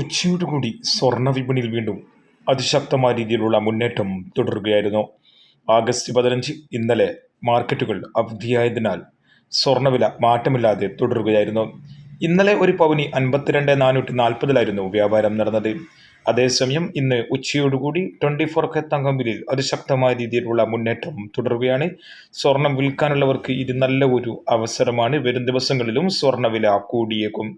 ഉച്ചയോടുകൂടി സ്വർണ വിപണിയിൽ വീണ്ടും അതിശക്തമായ രീതിയിലുള്ള മുന്നേറ്റം തുടരുകയായിരുന്നു. ആഗസ്റ്റ് പതിനഞ്ച് ഇന്നലെ മാർക്കറ്റുകൾ അവധിയായതിനാൽ സ്വർണവില മാറ്റമില്ലാതെ തുടരുകയായിരുന്നു. ഇന്നലെ ഒരു പവനി അൻപത്തിരണ്ട് നാനൂറ്റി നാൽപ്പതിലായിരുന്നു വ്യാപാരം നടന്നത്. അതേസമയം ഇന്ന് ഉച്ചയോടുകൂടി ട്വന്റി ഫോർ കെ തങ്കം വിലയിൽ അതിശക്തമായ രീതിയിലുള്ള മുന്നേറ്റം തുടരുകയാണ്. സ്വർണം വിൽക്കാനുള്ളവർക്ക് ഇത് നല്ല ഒരു അവസരമാണ്. വരും ദിവസങ്ങളിലും സ്വർണവില കൂടിയേക്കും.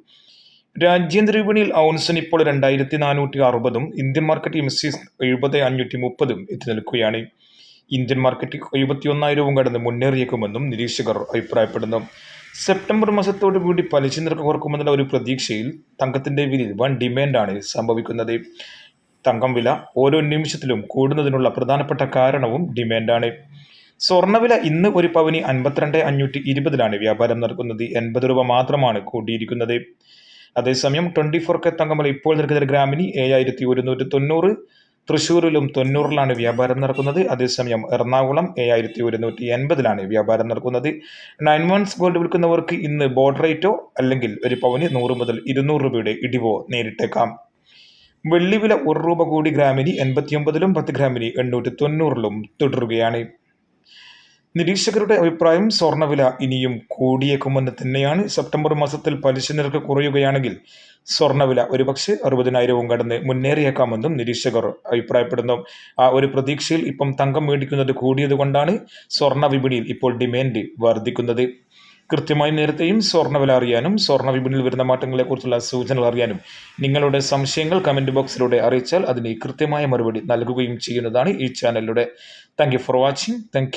രാജ്യാന്തര വിപണിയിൽ ഔൺസിന് ഇപ്പോൾ രണ്ടായിരത്തി നാനൂറ്റി അറുപതും ഇന്ത്യൻ മാർക്കറ്റ് എം സി എഴുപത് അഞ്ഞൂറ്റി മുപ്പതും എത്തി നിൽക്കുകയാണ്. ഇന്ത്യൻ മാർക്കറ്റ് എഴുപത്തി ഒന്നായിരവും കടന്ന് മുന്നേറിയേക്കുമെന്നും നിരീക്ഷകർ അഭിപ്രായപ്പെടുന്നു. സെപ്റ്റംബർ മാസത്തോടു കൂടി പലിശ നിരക്ക് കുറക്കുമെന്നുള്ള ഒരു പ്രതീക്ഷയിൽ തങ്കത്തിന്റെ വിലയിൽ വൻ ഡിമാൻഡാണ് സംഭവിക്കുന്നത്. തങ്കം വില ഓരോ നിമിഷത്തിലും കൂടുന്നതിനുള്ള പ്രധാനപ്പെട്ട കാരണവും ഡിമാൻഡാണ്. സ്വർണവില ഇന്ന് ഒരു പവനി അൻപത്തിരണ്ട് അഞ്ഞൂറ്റി ഇരുപതിലാണ് വ്യാപാരം നടക്കുന്നത്. എൺപത് രൂപ മാത്രമാണ് കൂട്ടിയിരിക്കുന്നത് അതേസമയം ട്വന്റി ഫോർ കെ തങ്കമല ഇപ്പോൾ നിൽക്കുന്ന ഗ്രാമിന് ഏഴായിരത്തി ഒരുന്നൂറ്റി തൊണ്ണൂറ് തൃശ്ശൂരിലും തൊണ്ണൂറിലാണ് വ്യാപാരം നടക്കുന്നത്. അതേസമയം എറണാകുളം ഏഴായിരത്തി ഒരുന്നൂറ്റി എൺപതിലാണ് വ്യാപാരം നടക്കുന്നത്. നയൻ മന്ത്സ് ഗോൾഡ് വിൽക്കുന്നവർക്ക് ഇന്ന് ബോർഡ് റേറ്റോ അല്ലെങ്കിൽ ഒരു പവന് നൂറ് മുതൽ ഇരുന്നൂറ് രൂപയുടെ ഇടിവോ നേരിട്ടേക്കാം. വെള്ളിവില ഒരു രൂപ കൂടി ഗ്രാമിന് എൺപത്തിയൊമ്പതിലും പത്ത് ഗ്രാമിന് എണ്ണൂറ്റി തൊണ്ണൂറിലും തുടരുകയാണ്. നിരീക്ഷകരുടെ അഭിപ്രായം സ്വർണവില ഇനിയും കൂടിയേക്കുമെന്ന് തന്നെയാണ് സെപ്റ്റംബർ മാസത്തിൽ പലിശ നിരക്ക് കുറയുകയാണെങ്കിൽ സ്വർണവില ഒരുപക്ഷെ അറുപതിനായിരവും കടന്ന് മുന്നേറിയേക്കാമെന്നും നിരീക്ഷകർ അഭിപ്രായപ്പെടുന്നു. ആ ഒരു പ്രതീക്ഷയിൽ ഇപ്പം തങ്കം മേടിക്കുന്നത് കൂടിയതുകൊണ്ടാണ് സ്വർണ വിപണിയിൽ ഇപ്പോൾ ഡിമാൻഡ് വർദ്ധിക്കുന്നത്. കൃത്യമായി നേരത്തെയും സ്വർണവില അറിയാനും സ്വർണ വിപണിയിൽ വരുന്ന മാറ്റങ്ങളെക്കുറിച്ചുള്ള സൂചനകൾ അറിയാനും നിങ്ങളുടെ സംശയങ്ങൾ കമന്റ് ബോക്സിലൂടെ അറിയിച്ചാൽ അതിന് കൃത്യമായ മറുപടി നൽകുകയും ചെയ്യുന്നതാണ് ഈ ചാനലിലൂടെ. Thank for watching thank